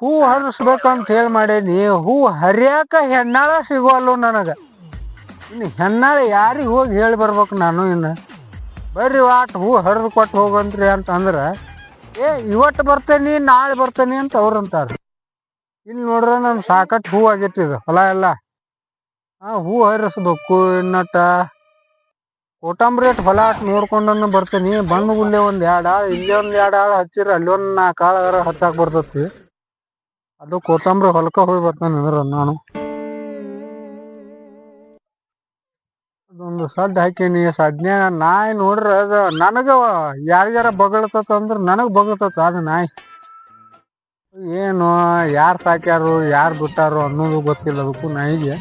ಹೂ ಹರಿಸ್ಬೇಕಂತ ಹೇಳಿ ಮಾಡೇನಿ ಹೂ ಹರಿಯಾಕ ಹೆಣ್ಣಾಳ ಸಿಗೋಲ್ಲ ನನಗೆ. ಇನ್ನು ಹೆಣ್ಣಾಳ ಯಾರಿಗೆ ಹೋಗಿ ಹೇಳಿ ಬರ್ಬೇಕು ನಾನು ಇನ್ನು? ಬರ್ರಿ ವಾಟ್, ಹೂ ಹರಿದು ಕೊಟ್ಟು ಹೋಗಂತ್ರಿ ಅಂತಂದ್ರೆ, ಏ ಇವತ್ತು ಬರ್ತೇನಿ, ನಾಳೆ ಬರ್ತೇನಿ ಅಂತ ಅವ್ರು ಅಂತಾರೆ. ಇಲ್ಲಿ ನೋಡ್ರೆ ನಾನು ಸಾಕಷ್ಟು ಹೂ ಆಗೈತಿ ಇದು ಹೊಲ ಎಲ್ಲ. ಹಾಂ, ಹೂ ಹರಿಸ್ಬೇಕು ಇನ್ನಟ ಕೊತ್ತಂಬರಿ ಅಟ್ ಹೊಲ ಅಟ್ ನೋಡ್ಕೊಂಡು ಬರ್ತೀನಿ. ಬಂದು ಗುಲ್ಲೆ ಒಂದು ಎರಡು ಆಳ್ ಇಲ್ಲೇ ಒಂದು ಎರಡು ಆಳು ಹಚ್ಚಿರ ಅಲ್ಲಿ ಒಂದ್ ನಾಲ್ಕು ಆಳ್ ಹಚ್ಚಾಕ್ ಬರ್ತೈತಿ. ಅದು ಕೊತ್ತಂಬರಿ ಹೊಲಕ ಹೋಗಿ ಬರ್ತಾನೆ ಅಂದ್ರ ನಾನು. ಅದೊಂದು ಸಡ್ ಹಾಕೀನಿ, ಸಡ್ನ್ಯ ನಾಯಿ ನೋಡ್ರ ಅದ, ನನಗ ಯಾರಿಗಾರ ಬಗಳತತ ಅಂದ್ರ ನನಗ್ ಬಗಳತತ ಅದು ನಾಯಿ. ಏನು, ಯಾರು ಸಾಕ್ಯಾರು, ಯಾರು ಬಿಟ್ಟಾರು ಅನ್ನೋದು ಗೊತ್ತಿಲ್ಲ ಅದಕ್ಕೂ ನಾಯಿಗೆ.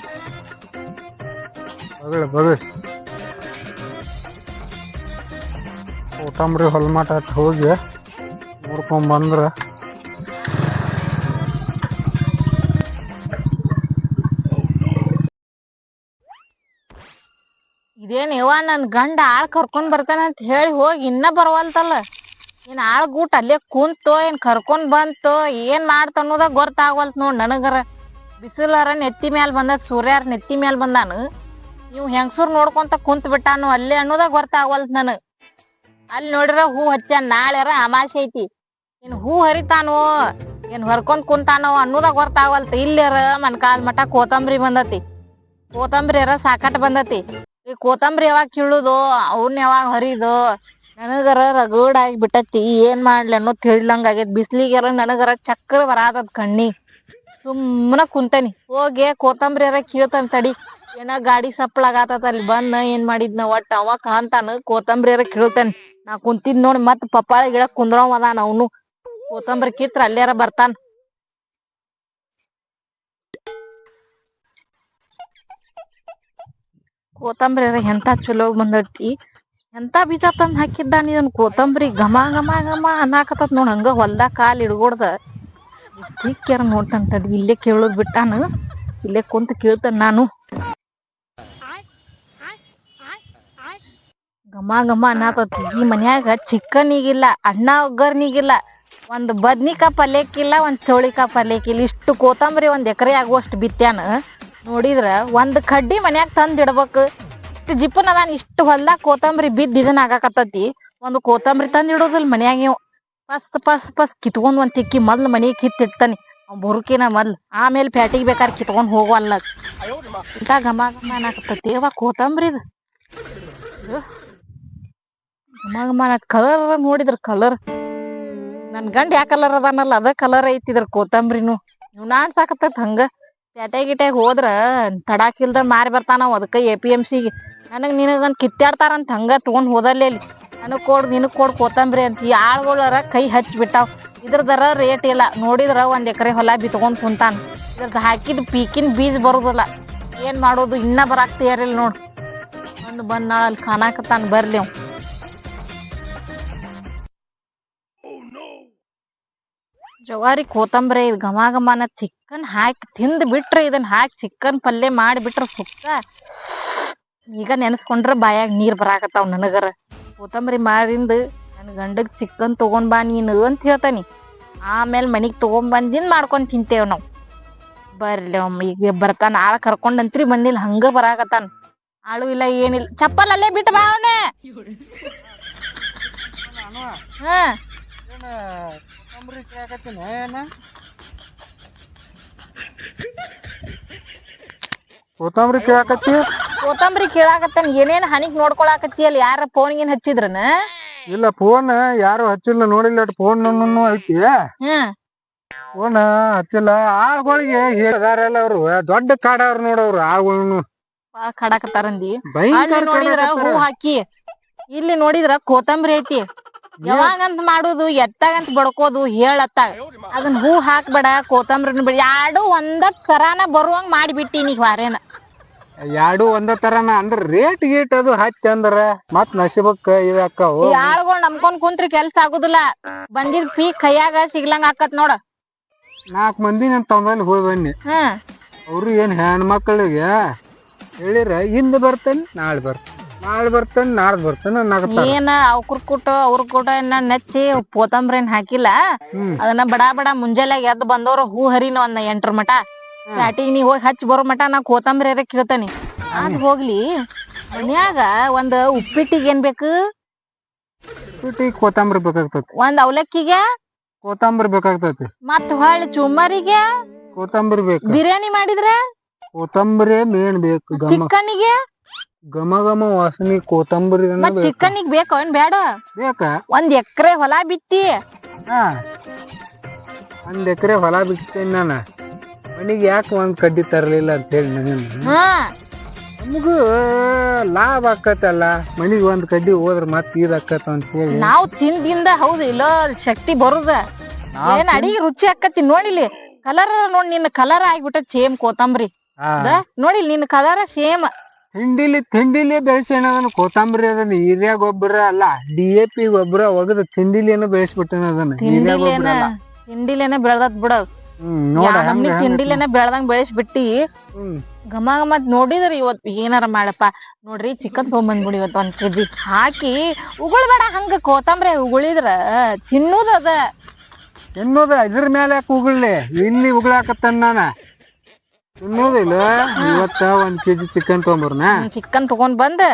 ಬಗಳ ಬಗಳ. ಕೊತ್ತಂಬರಿ ಹೊಲ್ಮಾಟ ಹೋಗಿ ನೋಡ್ಕೊಂಡ್ ಬಂದ್ರ ಇದೇನ್ ಯವ್ವ ನನ್ ಗಂಡ ಆಳ್ ಕರ್ಕೊಂಡ್ ಬರ್ತಾನಂತ ಹೇಳಿ ಹೋಗಿ ಇನ್ನ ಬರವಲ್ತಲ್ಲ? ಏನ್ ಆಳ್ ಗೂಟ್ ಅಲ್ಲೇ ಕುಂತೋ, ಏನ್ ಕರ್ಕೊಂಡ್ ಬಂತೋ, ಏನ್ ಮಾಡ್ತ ಅನ್ನೋದ ಗೊತ್ತಾಗವಲ್ತ್ ನೋಡ್ ನನಗರ. ಬಿಸಿಲಾರ ನೆತ್ತಿ ಮ್ಯಾಲ್ ಬಂದ ಸೂರ್ಯಾರ ನೆತ್ತಿ ಮ್ಯಾಲ್ ಬಂದಾನು. ಇವ್ ಹೆಂಗಸೂರ್ ನೋಡ್ಕೊಂತ ಕುಂತ್ ಬಿಟ್ಟಾನು ಅಲ್ಲೇ ಅನ್ನೋದ ಗೊತ್ತಾಗವಲ್ತ್ ನನಗ್ ಅಲ್ಲಿ ನೋಡಿರ ಹೂ ಹಚ್ಚ ನಾಳೆರ ಅಮಾಸೆ ಐತಿ. ಇನ್ ಹೂ ಹರಿತಾನೋ, ಏನ್ ಹೊರ್ಕೊಂಡ್ ಕುಂತಾನೋ ಅನ್ನೋದ ಗೊತ್ತಾಗವಲ್ತ್. ಮನ್ ಮನ್ಕಾಲ್ ಮಠ ಕೋತಂಬರಿ ಬಂದತಿ. ಕೋತಂಬರಿ ಸಾಕಟ್ ಬಂದತಿ. ಈ ಕೊತ್ತಂಬರಿ ಯಾವಾಗ ಕೀಳುದು ಅವನ್ ಯಾವಾಗ ಹರಿದು, ನನಗರ ರಗಡ್ ಆಗಿ ಬಿಟ್ಟತಿ, ಏನ್ ಮಾಡ್ಲಿ ಅನ್ನೋ ತಿಳ್ಲಂಗ್ ಆಗೇತ್. ಬಿಸ್ಲಿಗೆರ ನನಗರ ಚಕ್ರ ಬರಾತದ ಕಣ್ಣಿ. ಸುಮ್ಮನ ಕುಂತನಿ. ಹೋಗಿ ಕೊತ್ತಂಬರಿಯರ ಕೀಳ್ತಾನ ತಡಿ. ಏನ ಗಾಡಿ ಸಪ್ಪಳಾಗತ್ತ ಅಲ್ಲಿ. ಬಂದ್ ಏನ್ ಮಾಡಿದ್ನ ಒಟ್ಟ ಅವ ಕಾಂತಾನ ಕೊತ್ತಂಬರಿಯರ ಕೀಳ್ತಾನ. ನಾ ಕುಂತಿದ್ ನೋಡಿ ಮತ್ ಪಪ್ಪಾಳ ಗಿಡ ಕುಂದ್ರವದಾನ ಅವನು. ಕೋತಂಬರಿ ಕಿತ್ರ ಅಲ್ಲೇರ ಬರ್ತಾನ. ಕೊತ್ತಂಬರಿ ಎಂತ ಚಲೋ ಬಂದೈತಿ? ಎಂತ ಬೀಜ ತಂದ್ ಹಾಕಿದ್ದಾನ ಇದನ್ ಕೊತ್ತಂಬರಿ ಘಮ ಘಮ ಘಮ ಅನ್ನಾಕತ್ತತ್ ನೋಡ್ ಹಂಗ ಹೊಲ್ದಾಗ ಕಾಲ್ ಇಡ್ಗೊಡ್ದ ಸಿಕ್ಕ್ಯಾರ ನೋಡ್ತಂತದ್ ಇಲ್ಲೇ ಕೇಳೋದ್ ಬಿಟ್ಟಾನ? ಇಲ್ಲೇ ಕುಂತ ಕೇಳ್ತಾನ ನಾನು. ಘಮ ಘಮ ಅನ್ನತತಿ ಈ ಮನ್ಯಾಗ ಚಿಕ್ಕನಿಗಿಲ್ಲ ಅಣ್ಣ ಒಗ್ಗರ್ನಿಗಿಲ್ಲ ಒಂದ್ ಬದ್ನಿಕಾಯಿ ಪಲ್ಯಕ್ಕಿಲ್ಲ ಒಂದ್ ಚೌಳಿಕಾಯಿ ಪಲ್ಯಕ್ಕಿಲ್ಲ ಇಷ್ಟು ಕೊತ್ತಂಬರಿ ಒಂದ್ ಎಕರೆ ಆಗುವಷ್ಟು ಬಿತ್ಯಾನ? ನೋಡಿದ್ರ ಒಂದ್ ಕಡ್ಡಿ ಮನ್ಯಾಗ ತಂದ್ ಇಡ್ಬೇಕು. ಇಷ್ಟು ಜಿಪ್ಪನ ಅದಾನ, ಇಷ್ಟು ಹೊಲ್ದಾಗ ಕೋತಂಬರಿ ಬಿದ್ದ ಇದನ್ನ ಆಗಾಕತ್ತತಿ. ಒಂದು ಕೋತಂಬರಿ ತಂದ್ ಇಡೋದಿಲ್ಲ ಮನ್ಯಾಗ ಇವ್. ಪಸ್ ಪಸ್ ಪಸ್ ಕಿತ್ಕೊಂಡ್ ಒಂದ್ ತಿಕ್ಕಿ ಮೊದ್ಲು ಮನೆಗೆ ಕಿತ್ತಿರ್ತಾನೆ ಬುರ್ಕಿನ ಬುರುಕಿನ ಮೊದ್ಲು. ಆಮೇಲೆ ಪ್ಯಾಟಿಗೆ ಬೇಕಾದ್ರೆ ಕಿತ್ಕೊಂಡ್ ಹೋಗುವಲ್ಲ ಇಂತ ಘಮ ಘಮ ಅನ್ನಾಕತ್ತತಿ. ಅವ ಕೋತಂಬರಿ ಘಮ ಘಮ ಕಲರ್ ನೋಡಿದ್ರ ಕಲರ್ ನನ್ ಗಂಡ ಯಾ ಕಲರ್ ಅದಾನಲ್ಲ, ಅದ ಕಲರ್ ಐತಿ ಇದ್ರ ಕೊತ್ತಂಬರಿನು. ಇವ್ ನಾನ್ ಸಾಕತ್ತೈತ್ ಹಂಗ. ಪ್ಯಾಟೆ ಗಿಟೆಗೆ ಹೋದ್ರ ತಡಾಕಿಲ್ದ ಮಾರಿ ಬರ್ತಾನ ಅದಕ್ಕೆ ಎ ಪಿ ಎಂ ಸಿಗೆ ನನಗ್ ನಿನಗನ್ ಕಿತ್ತಾಡ್ತಾರಂತ ಹಂಗ ತಗೊಂಡ್ ಹೋದಲ್ಲೇ ನನಗ್ ಕೊಡ್, ನಿನಗೆ ಕೊಡ್ ಕೋತಂಬ್ರಿ ಅಂತ ಈ ಆಳ್ಗಳರ ಕೈ ಹಚ್ಚಿ ಬಿಟ್ಟಾವ್. ಇದ್ರದರ ರೇಟ್ ಇಲ್ಲ. ನೋಡಿದ್ರ ಒಂದು ಎಕರೆ ಹೊಲ ಬಿತ್ಕೊಂಡ್ ಕುಂತಾನ. ಇದ್ರದ್ ಹಾಕಿದ ಪೀಕಿನ್ ಬೀಜ ಬರೋದಿಲ್ಲ. ಏನು ಮಾಡೋದು ಇನ್ನ ಬರಾಕ್ ನೋಡ್. ಬಂದ್ ನಾಳೆ ಅಲ್ಲಿ ಕಾಣಾಕತ್ತಾನ ಬರ್ಲಿ ಅವ್. ಜವಾರಿ ಕೋತಂಬರಿ ಇದು ಘಮ ಘಮನ ಚಿಕನ್ ಹಾಕಿ ತಿಂದ್ ಬಿಟ್ರೆ ಇದನ್ನ ಹಾಕಿ ಚಿಕನ್ ಪಲ್ಯ ಮಾಡಿ ಬಿಟ್ರೆ ಸುಕ್ಕ. ಈಗ ನೆನೆಸ್ಕೊಂಡ್ರೆ ಬಾಯಾಗ ನೀರು ಬರಾಕತ್ತಾವ ನನಗರ. ಕೋತಂಬರಿ ಮಾರಿಂದ ನನ್ನ ಗಂಡಗ್ ಚಿಕನ್ ತಗೊಂಡ್ ಬಾ ನೀನು ಅಂತ ಹೇಳ್ತಾನಿ. ಆಮೇಲೆ ಮನಿಗ್ ತಗೊಂಡ್ ಬಂದಿನ್ ಮಾಡ್ಕೊಂಡ್ ತಿಂತೇವ್ ನಾವ್. ಬರ್ಲಿ ಒಮ್ಮೆ ಈಗ ಬರ್ತಾನ ಆಳ ಕರ್ಕೊಂಡಂತ್ರಿ ಬಂದಿಲ್ಲ ಹಂಗ ಬರಾಕತ್ತಾನ. ಆಳು ಇಲ್ಲ ಏನಿಲ್ಲ ಚಪ್ಪಲ್ ಅಲ್ಲೇ ಬಿಟ್ಟು ಬಾ ಅವನೇ. ಹಾ. ಕೇಳಕತ್ತೀನಿ ಏನ? ಕೊತ್ತಂಬರಿ ಕೇಳಾಕತ್ತಿ? ಕೊತ್ತಂಬರಿ ಕೇಳಾಕತ್ತಾನ ಏನೇನ್ ಹನಿಗ್ ನೋಡ್ಕೊಳಾಕತ್ತಿ ಅಲ್ಲಿ? ಯಾರ ಫೋನ್ಗಿನ್ ಹಚ್ಚಿದ್ರನ? ಇಲ್ಲ ಫೋನ್ ಯಾರು ಹಚ್ಚಿಲ್ಲ ನೋಡಿಲ್ಲ ಫೋನ್ ಐತಿ. ಫೋನ್ ಹಚ್ಚಿಲ್ಲ. ಆಳ್ಗಳಿಗೆ ಹೇಳಿದಾರಲ್ಲ ಅವ್ರು ದೊಡ್ಡ ಕಾಡವ್ರು ನೋಡವ್ರು ಆಳ್ಗಳನ್ನು ಕಡಾಕತ್ತಾರಂದಿ. ಹೂ. ಹಾಕಿ. ಇಲ್ಲಿ ನೋಡಿದ್ರ ಕೊತ್ತಂಬರಿ ಐತಿ. ಯಾವಾಗಂತ ಮಾಡುದು ಎತ್ತಾಗಂತ ಬಡ್ಕೋದು ಹೇಳತ್ತಾಗ ಅದನ್ನ ಹೂ ಹಾಕ್ಬೇಡ ಕೊತ್ತಂಬರಿನ ಬಿಡ. ಎರಡು ಒಂದ ಕರಾನ ಬರುವಂಗ ಮಾಡಿಬಿಟ್ಟಿನಿ ವಾರೇನ ಎರಡು ಒಂದ ತರನ ಅಂದ್ರ ರೇಟ್ ಗೀಟ್ ಅದು ಹಚ್ಚಿ ಅಂದ್ರ ಮತ್ ನಸಿಬಕ್ ಇದಾಕ್ಕವು ಯಾಳುಗಳು ನಂಬ್ಕೊಂಡ್ ಕುಂತ್ರಿ ಕೆಲ್ಸ ಆಗುದಿಲ್ಲ. ಬಂದಿದ್ ಪೀಕ್ ಕೈಯಾಗ ಸಿಗ್ಲಂಗ ಆಕತ್ ನೋಡ. ನಾಲ್ಕು ಮಂದಿ ನನ್ ತಮ್ಮಲ್ಲಿ ಹೋಗಿ ಬನ್ನಿ. ಹ್ಮ್ ಅವ್ರು ಏನ್ ಹೆಣ್ಮಕ್ಳಿಗೆ ಹೇಳಿರ ಹಿಂದ್ ಬರ್ತೇನೆ ನಾಳೆ ಬರ್ತೇನೆ. ನಾಳೆ ಬರ್ತೇನೆ ನಾಳೆ ಬರ್ತೇನೆ ನಗತಾರ ಏನ ಅವ್ರ ಕೂಟ ಅವ್ರ ಕೂಟ ಏನ ನೆಚ್ಚಿ ಕೋತಂಬ್ರಿನ್ ಹಾಕಿಲ್ಲ. ಅದನ್ನ ಬಡ ಬಡ ಮುಂಜಾನೆ ಎದ್ದು ಬಂದವ್ರ ಹೂ ಹರಿನ ಒಂದ್ ಎಂಟ್ರ ಮಟ ಪ್ಯಾಟಿಗ್ ನೀ ಹೋಗಿ ಹಚ್ಚಿ ಬರೋ ಮಟ ನಾ ಕೋತಂಬ್ರಿ ಅದಕ್ಕೆ ಕೇಳ್ತಾನಿ. ಅದ್ ಹೋಗ್ಲಿ. ಮನ್ಯಾಗ ಒಂದ್ ಉಪ್ಪಿಟ್ಟಿಗೆ ಏನ್ ಬೇಕು? ಉಪ್ಪಿಟ್ಟಿಗೆ ಕೊತ್ತಂಬರಿ ಬೇಕಾಗ್ತತಿ. ಒಂದ್ ಅವಲಕ್ಕಿಗೆ? ಕೊತ್ತಂಬರಿ ಬೇಕಾಗ್ತತಿ. ಮತ್ ಹೊಳ್ಳಿ ಚುಮ್ಮರಿಗೆ? ಕೊತ್ತಂಬರಿ ಬೇಕು. ಬಿರಿಯಾನಿ ಮಾಡಿದ್ರೆ? ಕೊತ್ತಂಬರಿ ಮೇನ್ ಬೇಕು ಚಿಕನ್ಗೆ ಘಮ ಘಮ ವಾಸನಿ ಕೊತ್ತಂಬರಿ ಮತ್ ಚಿಕನ್ನಿಗೆ ಬೇಕ? ಏನ್ ಬೇಡ ಬೇಕ? ಒಂದ್ ಎಕರೆ ಹೊಲ ಬಿತ್ತಿ. ಹಾ. ಒಂದ್ ಎಕರೆ ಹೊಲ ಬಿಡ್ತೇನೆ ನಾನು. ಮನಿಗೆ ಯಾಕೆ ಒಂದ್ ಕಡ್ಡಿ ತರಲಿಲ್ಲ ಅಂತ ಹೇಳಿ ನನಗೆ ಹಾ. ನಮಗೂ ಲಾಭ ಆಕತ್ತಲ್ಲ. ಮನಿಗೆ ಒಂದ್ ಕಡ್ಡಿ ಹೋದ್ರ ಮತ್ತೆ ಇದ್ ಆಕತ್ತ ಅಂತ ಹೇಳಿ. ನಾವ್ ತಿಂದಿಂದ ಹೌದು ಇಲ್ಲೋ ಶಕ್ತಿ ಬರುದ. ಏನ್ ಅಡಿಗೆ ರುಚಿ ಆಕತಿ ನೋಡಿಲಿ ಕಲರ್ ನೋಡಿ ನಿನ್ನ ಕಲರ್ ಆಗ್ಬಿಟ್ಟ ಸೇಮ್ ಕೋತಂಬರಿ ಹಾ. ನೋಡಿಲ್ ನಿನ್ನ ಕಲರ್ ಸೇಮ್ ತಿಂಡಿಲಿ ತಿಂಡಿಲಿ ಬೆಳೆಸೋಣ ಅದನ್ನ ಕೊತ್ತಂಬರಿ ಅದನ್ನ ಹಿರಿಯ ಗೊಬ್ಬರ ಅಲ್ಲ ಡಿ ಎ ಪಿ ಗೊಬ್ಬರ ಒಗದ ತಿಂಡಿಲಿನ ಬೆಳೆಸ್ಬಿಟ್ಟೇನ ಅದನ್ನ ಹಿರಿಯ ಗೊಬ್ಬರ ತಿಂಡಿಲೇನ ಅಲ್ಲ ತಿಂಡಿಲೇನ ಬೆಳ್ದತ್ ಬಿಡ. ಹ್ಮ್ ನೋಡ ನಮ್ನಿ ತಿಂಡಿಲೇನ ಬೆಳ್ದಂಗ್ ಬೆಳೆಸ್ಬಿಟ್ಟಿ. ಘಮ ಘಮ ನೋಡಿದ್ರಿ ಇವತ್ ಏನಾರ ಮಾಡಪ್ಪ. ನೋಡ್ರಿ ಚಿಕನ್ ತೊಗೊಂಬಂದ್ಬಿಡಿ ಇವತ್ ಒಂದ್ ಕೆಜಿ. ಹಾಕಿ ಉಗುಳ್ಬೇಡ ಹಂಗ ಕೋತಂಬ್ರಿ ಉಗುಳಿದ್ರ ತಿನ್ನೋದ್ ಅದ. ತಿನ್ನೋದ ಇದ್ರ ಮೇಲೆ ಯಾಕೆ ಉಗುಳ್ಲಿ? ಇಲ್ಲಿ ಉಗುಳಾಕತ್ತನ್ ನಾನ. ತಿನ್ನೋದಿಲ್ಲ. ಇವತ್ತ ಒಂದ್ ಕೆಜಿ ಚಿಕನ್ ತಗೊಂಬರ್ನ? ಚಿಕನ್ ತಗೊಂಡ್ ಬಂದ್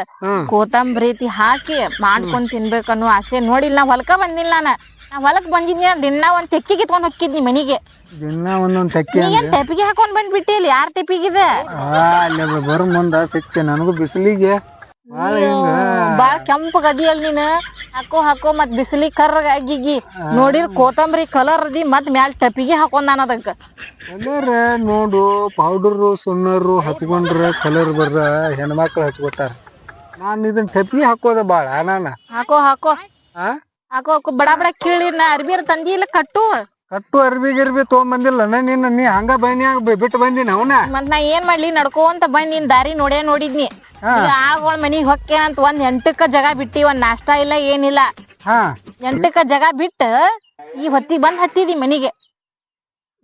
ಕೋತಂಬರಿ ಐತಿ ಹಾಕಿ ಮಾಡ್ಕೊಂಡ್ ತಿನ್ಬೇಕನ್ನೋ ಆಸೆ ನೋಡಿಲ್ಲ. ನಾ ಹೊಲಕ ಬಂದಿಲ್ಲ ನಾನ ನಾ ಹೊಲಕ್ ಬಂದಿದ್ನಿ ದಿನ ಒಂದ್ ತೆಕ್ಕಿ ಕಿತ್ಕೊಂಡ್ ಹೋಗಿದ್ನಿ ಮನಿಗೆ. ದಿನ ಒಂದೊಂದ್ ತಕ್ಕಿ ನೀ ಏನ್ ತೆಪ್ಪಿಗೆ ಹಾಕೊಂಡ್ ಬಂದ್ಬಿಟ್ಟಿ ಇಲ್ಲಿ? ಯಾರ್ ತೆಪ್ಪಿಗಿದೆ ಬರೋ ಮುಂದ ಸಿಕ್ತೆ. ನನಗೂ ಬಿಸಿಲಿಗೆ. ಬಾಳ ಕೆಂಪ್ ಬಾಳ ಕೆಂಪು ಗದಿಯಲ್ ನೀನ್. ಹಾಕೋ ಹಾಕೋ ಮತ್ ಬಿಸಿಲಿ ಕರ್ರಗ ಆಗಿಗಿ. ನೋಡಿರ್ ಕೋತಂಬರಿ ಕಲರ್ ಅದಿ ಮತ್ ಮ್ಯಾಲ್ ಟಪಿಗೆ ಹಾಕೊಂಡ್ ನಾನು ಅದಕ್ಕ. ಕಲರ್ ನೋಡು ಪೌಡರ್ ಸುಣ್ಣರು ಹಚ್ಕೊಂಡ್ರ ಕಲರ್ ಬರ್ರ ಹೆಣ್ಮಕ್ಳು ಹಚ್ಕೊತಾರ. ನಾನು ಇದನ್ ಟಪಿಗೆ ಹಾಕೋದ ಬಾಳ ನಾನ. ಹಾಕೋ ಹಾಕೋ. ಹಾಕೋ ಹಾಕೋ. ಬಡ ಬಡ ಕೀಳಿ ನಾ ಅರ್ಬಿರ್ ತಂದಿ ಇಲ್ಲ ಕಟ್ಟು. ಕಟ್ಟು ಅರ್ಬಿ ಗಿರ್ಬಿ ತಗೊಂಬಂದಿಲ್ಲ ನಿನ್ನ ನೀ ಹಂಗ ಬನ್ನಿ ಬಿಟ್ಟು ಬಂದಿನ ಅವನ? ಮತ್ ನಾ ಏನ್ ಮಾಡ್ಲಿ ನಡ್ಕೊಂತ ಬಂದ್ ನಿನ್ ದಾರಿ ನೋಡೇ ನೋಡಿದ್ನಿ. ಆಗೋಳ್ ಮನಿಗ್ ಹೊಕ್ಕೇನಂತ ಒಂದ್ ಎಂಟಕ್ಕ ಜಗ ಬಿಟ್ಟಿ ಒಂದ್ ನಾಷ್ಟಾ ಇಲ್ಲ ಏನಿಲ್ಲ. ಹಾ. ಎಂಟಕ್ಕ ಜಗ ಬಿಟ್ಟ ಈ ಹೊತ್ತಿಗ್ ಬಂದ್ ಹತ್ತಿದಿ ಮನಿಗೆ.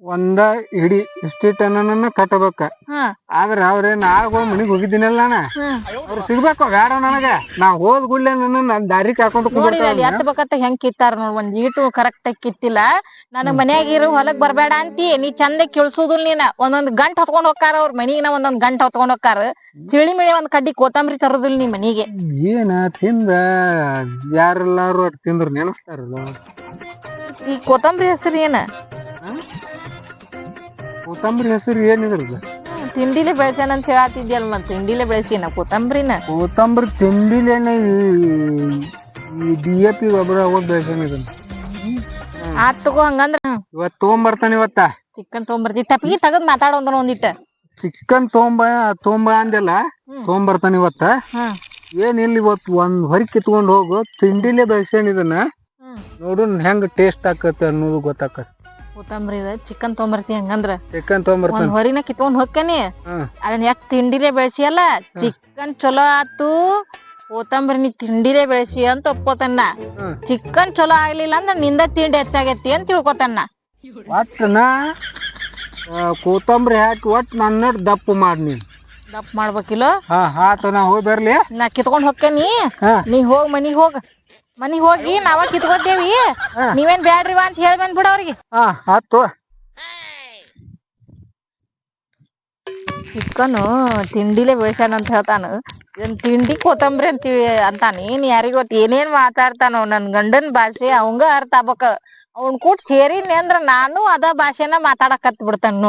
ಒಂದ ಇಡಿ ಇಷ್ಟಿಟ್ಟನ ಕಟ್ಟಬೇಕ. ಹಾ. ಆದ್ರ ನಾಳೆ ಹೋಗಿ ಮನಿಗ್ ಹೋಗಿದ್ದೀನಲ್ಲ ನಾನ? ಅವ್ರ ಅವ್ರು ಸಿಗ್ಬೇಕು ಬೇಡ ನನಗ? ನಾ ಹೋದ್ ಗುಳ್ಳೆ ನನ್ನ ನನ್ ದಾರಿ ಕಾಕೊಂಡ್ಬೇಕಂತ ಹೆಂಗ್ ಕಿತ್ತಾರ ನೋಡ್ ಒಂದ್ ಈಟು ಕರೆಕ್ಟ್ ಆಗಿ ಕಿತ್ತಿಲ್ಲ. ನನಗ್ ಮನ್ಯಾಗ ಇರು ಹೊಲಕ್ ಬರ್ಬೇಡ ಅಂತಿ ನೀ ಚಂದ ಕೇಳ್ಸುದಿಲ್ಲ ನೀನ. ಒಂದೊಂದ್ ಗಂಟ್ ಹೊತ್ಕೊಂಡ್ ಹೋಗ್ತಾರ ಅವ್ರ ಮನಿಗ್ ಒಂದೊಂದ್ ಗಂಟ್ ಹೊತ್ಕೊಂಡ್ ಹೋಗ್ತಾರ ಚಿಳಿ ಮಿಳಿ ಒಂದ್ ಕಡ್ಡಿ ಕೋತಂಬರಿ ತರೋದಿಲ್ ನೀ ಮನಿಗೆ. ಏನ ತಿಂದ? ಯಾರೆಲ್ಲಾರು ತಿಂದ್ರ ನೆನಸ್ತಾರಲ್ಲ. ಈ ಕೋತಂಬರಿ ಹೆಸರು ಏನ? ಕೊತ್ತಂಬರಿ ಹೆಸರು ಏನಿದ್ರದ್ದು ತಿಂಡಿಲೆ ಬೆಳ್ಸ್ಯಾನ ಅಂತ ಹೇಳತ್ತಿದ್ಯಲ್ ಮತ್ ತಿಂಡಿಲೆ ಬೆಳೆಸಿನ ಕೊತ್ತಂಬರಿನ? ಕೊತ್ತಂಬರಿ ತಿಂಡಿಲೇನೆ ಈ ಡಿ ಎ ಪಿ ಗೊಬ್ಬರ ಹೋಗಿ ಬೆಳೆಸೇನ ಇದನ್ನ. ಆತ್ ತಗೋ ಹಂಗಂದ್ರ. ಇವತ್ ತೊಗೊಂಬರ್ತಾನ ಇವತ್ತ. ಚಿಕನ್ ತಗೊಂಬರ್ತಿ. ತಪ್ಪಿಗೆ ತಗದ್ ಮಾತಾಡೋದ್ರ ಒಂದಿಟ್ಟ. ಚಿಕನ್ ತೊಗೊಂಬ ತೊಗೊಂಬ ಅಂದಿಲ್ಲ. ತೊಗೊಂಬರ್ತಾನ ಇವತ್ತ. ಹ್ಮ್ ಏನಿಲ್ಲ ಇವತ್ತು ಒಂದ್ ಹೊರಕ್ಕೆ ಕಿತ್ಕೊಂಡು ಹೋಗು ತಿಂಡಿಲೇ ಬೆಳೆಸೇನ ಇದನ್ನ. ಹ್ಮ್. ನೋಡು ಹೆಂಗ್ ಟೇಸ್ಟ್ ಆಕತ್ತೆ ಅನ್ನೋದು ಗೊತ್ತಾಕತ್ ಕೋತಂಬರಿ ಚಿಕನ್ ತೊಂಬರ್ತಿ ಹಂಗಂದ್ರ. ಚಿಕನ್ ತೊಗೊಂಬರ್ತಾನ. ಒಂದ್ ಹೊರಿನ ಕಿತ್ಕೊಂಡ್ ಹೋಗ್ಕೇನಿ ಅದನ್ನ ಯಾಕೆ ತಿಂಡಿಲೇ ಬೆಳೆಸಿಯಲ್ಲ? ಚಿಕನ್ ಚಲೋ ಆತು ಕೊತ್ತಂಬರಿ ನೀ ತಿಂಡಿಲೇ ಬೆಳೆಸಿ ಅಂತ ಒಪ್ಕೋತನ್ನ. ಚಿಕನ್ ಚಲೋ ಆಗ್ಲಿಲ್ಲ ಅಂದ್ರ ನಿಂದ ತಿಂಡಿ ಹೆಚ್ಚಾಗೈತಿ ಅಂತ ತಿಳ್ಕೊತನ್ನ. ಒಟ್ಟು ನಾ ಆ, ಕೊತ್ತಂಬರಿ ಹಾಕಿ ಒಟ್ಟು ನನ್ನ ದಪ್ಪು ಮಾಡಿ ನೀನು. ದಪ್ಪ ಮಾಡ್ಬೇಕಿಲ್ಲ? ಹಾ ಆತ ನಾ ಹೋಗಿ ಬರ್ಲಿ. ನಾ ಕಿತ್ಕೊಂಡ್ ಹೋಗ್ಕೇನಿ ಹಾ. ನೀ ಹೋಗ್ ಮನಿಗ್ ಹೋಗ. ಮನಿಗ್ ಹೋಗಿ ನಾವ ಕಿತ್ಕೋತೇವಿ. ನೀವೇನ್ ಬ್ಯಾಡ್ರಿವಾ ಅಂತ ಹೇಳಿ ಬಂದ್ಬಿಡ ಅವ್ರಿಗೆ. ಹಾ ಆತು ಚಿಕ್ಕನು ತಿಂಡಿಲೇ ಬೆಳ್ಸ್ಯಾನ ಅಂತ ಹೇಳ್ತಾನ. ಇದನ್ ತಿಂಡಿ ಕೊತ್ತಂಬರಿ ಅಂತೀವಿ ಅಂತಾನ. ಏನ್ ಯಾರಿಗ್ ಗೊತ್ತ ಏನೇನ್ ಮಾತಾಡ್ತಾನೋ ನನ್ ಗಂಡನ್ ಭಾಷೆ ಅವಂಗ ಅರ್ಥ ಆಗ್ಬೇಕ. ಅವ್ನ್ ಕೂಟ್ ಸೇರಿನಿ ಅಂದ್ರ ನಾನು ಅದ ಭಾಷೆನ ಮಾತಾಡಕತ್ ಬಿಡ್ತಾನ ನೋಡ್.